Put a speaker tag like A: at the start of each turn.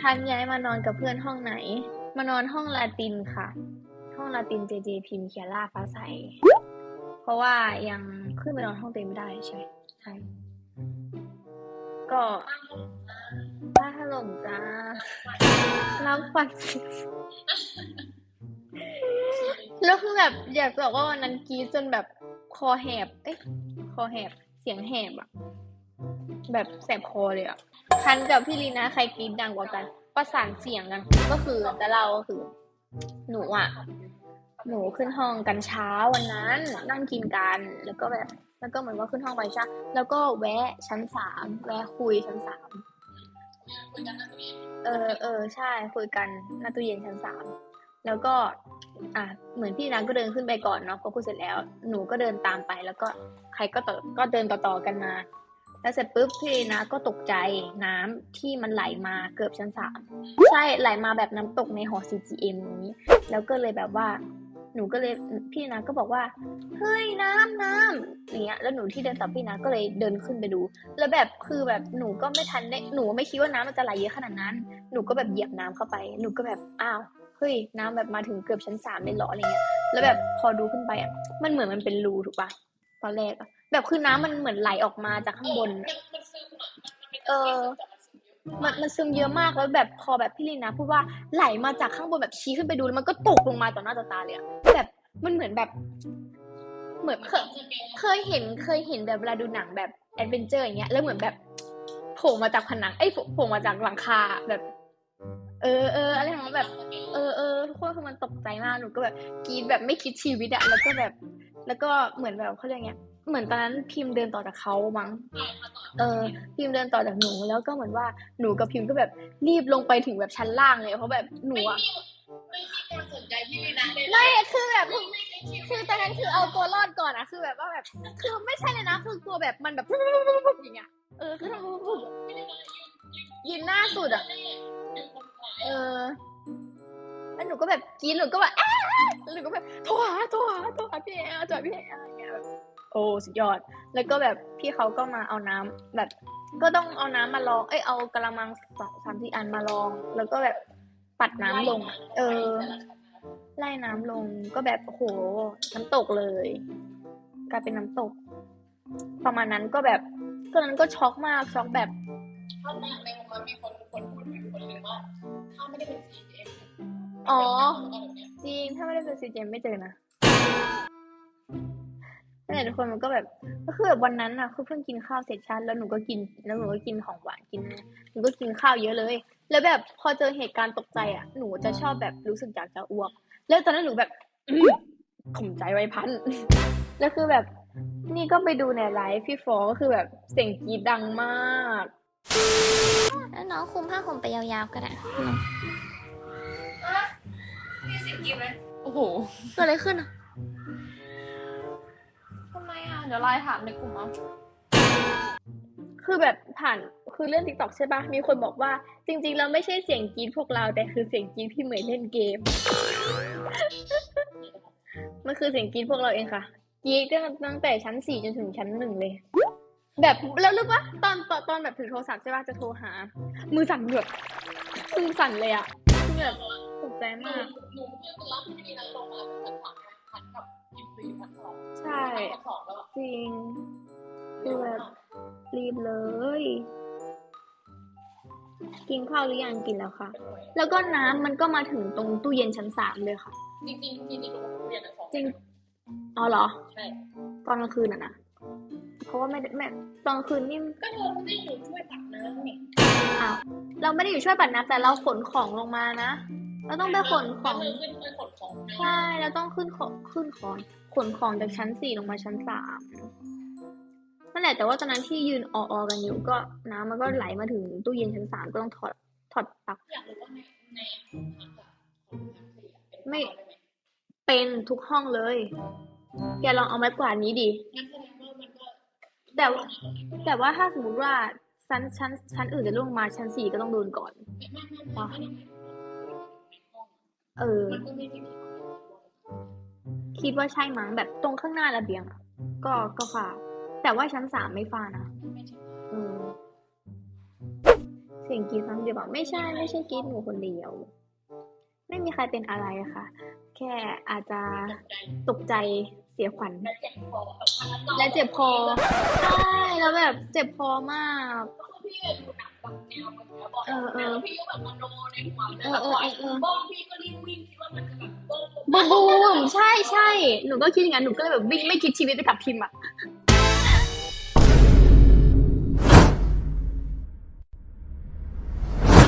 A: ทันย้ายมานอนกับเพื่อนห้องไหน มานอนห้องลาตินค่ะ ห้องลาตินเจเจพิมพ์เคียร่าฟ้าใส เพราะว่ายังขึ้นไปนอนห้องเต็มไม่ได้ใช่ ใช่ ก็บ้าถล่มจ้าน้ำฟันแล้วคือแบบอยากบอกว่าวันนั้นกีจนแบบคอแหบ เอ๊ะ คอแหบ เสียงแหบอะ แบบแสบคอเลยอะ ทันกับพี่ลีนะใครกรีดดังกว่ากัน ประสานเสียงกันก็คือแต่เราก็คือ หนูอะหนูขึ้นห้องกันเช้าวันนั้น นั่งกินกันแล้วก็แบบแล้วก็เหมือนว่าขึ้นห้องไปจ้ะแล้วก็แวะชั้นสามแวะคุยชั้นสามเออเออใช่คุยกันหน้าตู้เย็นชั้นสามแล้วก็ อะเหมือนพี่นางก็เดินขึ้นไปก่อนเนาะพอคุยเสร็จแล้ว หนูก็เดินตามไป แล้วก็ใครก็ต่อก็เดินต่อๆกันมา แล้วเสร็จปุ๊บพี่นะก็ตกใจน้ำที่มันไหลมาเกือบชั้นสามใช่ไหลมาแบบน้ำตกในหอ CGM นี้ แล้วก็เลยแบบว่า หนูก็เลยพี่นาก็บอกว่าเฮ้ยน้ำน้ำอย่างเงี้ยแล้วหนูที่เดินตามพี่นาก็เลยเดินขึ้นไปดู แล้วแบบคือแบบหนูก็ไม่ทันได้หนูไม่คิดว่าน้ำมันจะไหลเยอะขนาดนั้น หนูก็แบบเหยียบน้ำเข้าไป หนูก็แบบอ้าวเฮ้ยน้ำแบบมาถึงเกือบชั้นสามเลยเหรออะไรเงี้ยแล้วแบบพอดูขึ้นไปอะมันเหมือนมันเป็นรูถูกปะตอนแรกอะ แบบคือน้ำมันเหมือนไหลออกมาจากข้างบน
B: มันซึมอะมันเป็น
A: เออ มันมันซึมเยอะมากแล้วแบบพอแบบพี่ลินนะพูดว่าไหลมาจากข้างบนแบบชี้ขึ้นไปดูแล้วมันก็ตกลงมาต่อหน้าต่อตาเลยอะแบบมันเหมือนแบบ เหมือนเคยเคยเห็นเคยเห็นแบบเวลาดูหนังแบบแอดเวนเจอร์อย่างเงี้ยแล้วเหมือนแบบโผล่มาจากผนังเอ้ยโผล่โผล่มาจากหลังคาแบบ เออเอออะไรของมันแบบ เออเออทุกคนคือมันตกใจมากหนูก็แบบกรีดแบบไม่คิดชีวิตอะแล้วก็แบบ แล้วก็เหมือนแบบเขาเรียกไง เหมือนตอนนั้นพิมพ์เดินต่อจากเขามั้ง เออพิมพ์เดินต่อจากหนูแล้วก็เหมือนว่าหนูกับพิมพ์ก็แบบรีบลงไปถึงแบบชั้นล่างเลยเพราะแบบหนูอะ
B: ไม่มีการสนใจพี่ลีนะเลย
A: ไม่คือแบบคือตอนนั้นคือเอาตัวรอดก่อนอะคือแบบว่าแบบคือไม่ใช่เลยนะคือกลัวแบบมันแบบอย่างเงี้ยเออคือทำยืนหน้าสุดอะเออแล้วหนูก็แบบกรีดหนูก็แบบหนูก็แบบโทรหาโทรหาโทรหาพี่แอร์โทรหาพี่แอร์อะไรเงี้ย โอ้สุดยอด แล้วก็แบบพี่เขาก็มาเอาน้ำแบบ ก็ต้องเอาน้ำมาลอง เอ้ยเอากระมังสองสามสี่อันมาลอง แล้วก็แบบปัดน้ำลงอะเออ ไล่น้ำลงก็แบบโอ้โหน้ำตกเลยกลายเป็นน้ำตก ประมาณนั้นก็แบบตอนนั้นก็ช็อกมากช็อกแบบ
B: ถ้าในในมุมมันมีคนคนพูดถึงคนหนึ่งว่าถ้าไม่ได้เป็น CGM
A: อ๋อ
B: เป็นแบบเนี้ย
A: จริงถ้าไม่ได้เป็นซีเจมไม่เจอนะ นั่นแหละทุกคนมันก็แบบก็คือแบบวันนั้นน่ะคือเพิ่งกินข้าวเสร็จชันแล้วหนูก็กินแล้วหนูก็กินของหวานกินหนูก็กินข้าวเยอะเลย แล้วแบบพอเจอเหตุการณ์ตกใจอะหนูจะชอบแบบรู้สึกอยากจะอ้วก แล้วตอนนั้นหนูแบบอื้อข่มใจไว้พันแล้วคือแบบนี่ก็ไปดูในไลฟ์พี่ฟอก็คือแบบเสียงกรีดดังมากแล้วน้องคุมผ้าห่มไปยาวๆก็ได้
B: มีสิ่งกินไหม
C: โอ้โห
A: เกิดอะไรขึ้นอะ
C: ทำไมอะ เดี๋ยวไลน์ถามในกลุ่มเอา
A: คือแบบผ่านคือเรื่องติ๊กต็อกใช่ปะมีคนบอกว่าจริงๆแล้วไม่ใช่เสียงกรีดพวกเรา แต่คือเสียงกรีดพี่เหมยเล่นเกม มันคือเสียงกรีดพวกเราเองค่ะกรีดก็ตั้งแต่ชั้นสี่จนถึงชั้นหนึ่งเลย แบบแล้วรู้ปะตอนตอนตอนแบบถือโทรศัพท์ใช่ปะจะโทรหา มือสั่นแบบมือสั่นเลยอะคือแบบตกใจ
B: หนู
A: มาก
B: หนูเพิ่งรับพี่ลีนะลงมาจากสามพันกับยิมซีพันสอง
A: ใช่
B: พันสองแล้วอะ
A: จริงคือแบบรีบเลย กินข้าวหรือยังกินแล้วค่ะ แล้วก็น้ำมันก็มาถึงตรงตู้เย็นชั้นสามเลยค่ะ
B: จริงจริงจริงจริงหนูเรียนแต่สอง
A: จริงอ๋อเหรอ
B: ใช่
A: ตอนกลางคืนอะนะเพราะว่าไม่ได้แม่ตอนกลางคืนนี่
B: ก็เธอไม่ได้อยู่ช่วยตักน้ำนี่
A: อ้าวเราไม่ได้อยู่ช่วยปัดน้ำแต่เราขนของลงมานะ เราต้องไปขนของ
B: เธอขึ้นไปขนของ
A: ใช่เราต้องขึ้นของขึ้นของขนของจากชั้นสี่ลงมาชั้นสามนั่นแหละแต่ว่าตอนนั้นที่ยืนออๆกันอยู่ก็น้ำมันก็ไหลมาถึงตู้เย็นชั้นสามก็ต้องถอดถอดปลั๊ก
B: อยากรู้ว่าในในห้องพักอะของชั้นสี่อะเป็น
A: ไม่
B: ได้ไหม
A: เป็นทุกห้องเลย แกลองเอาไม้กวาดนี้ดิ
B: งั้นแสดงว่ามันก็
A: แต่ว่าแต่ว่าถ้าสมมติว่าชั้นชั้นชั้นอื่นจะลงมาชั้นสี่ก็ต้องโดนก่อน
B: ไม่ไม่ไม่ไม่ไม่ได้หมายถึงในห้อง
A: เออ
B: มันก็ไม่ได้มี
A: คิดว่าใช่มั้งแบบตรงข้างหน้าระเบียงอะก็ก็ฝ่า แต่ว่าชั้นสามไม่ฝ่านะเออสียงกรีดครั้งเดียวบอกไม่ใช่ไม่ใช่กรีดหนูคนเดียว ไม่มีใครเป็นอะไรค่ะ แค่อาจจะตกใจ สียขวัญ
B: และเจ็บคอแบบวันนั้นนอน
A: และเจ็บคอใช่แล้วแบบเจ็บคอมาก
B: ก็คือพี่ดูหนังแบบแนวแบบนี้บ่อย
A: เออเออ
B: แล้วพี่ก็แบบมโนในหัว
A: เออเออเออเออ
B: บ้องพี่ก็รีบวิ่งคิดว่ามันจะแบบบ้อง
A: บูบูมใช่ใช่หนูก็คิดอย่างนั้นหนูก็เลยแบบวิ่งไม่คิดชีวิตไปกับพิมพ์อะ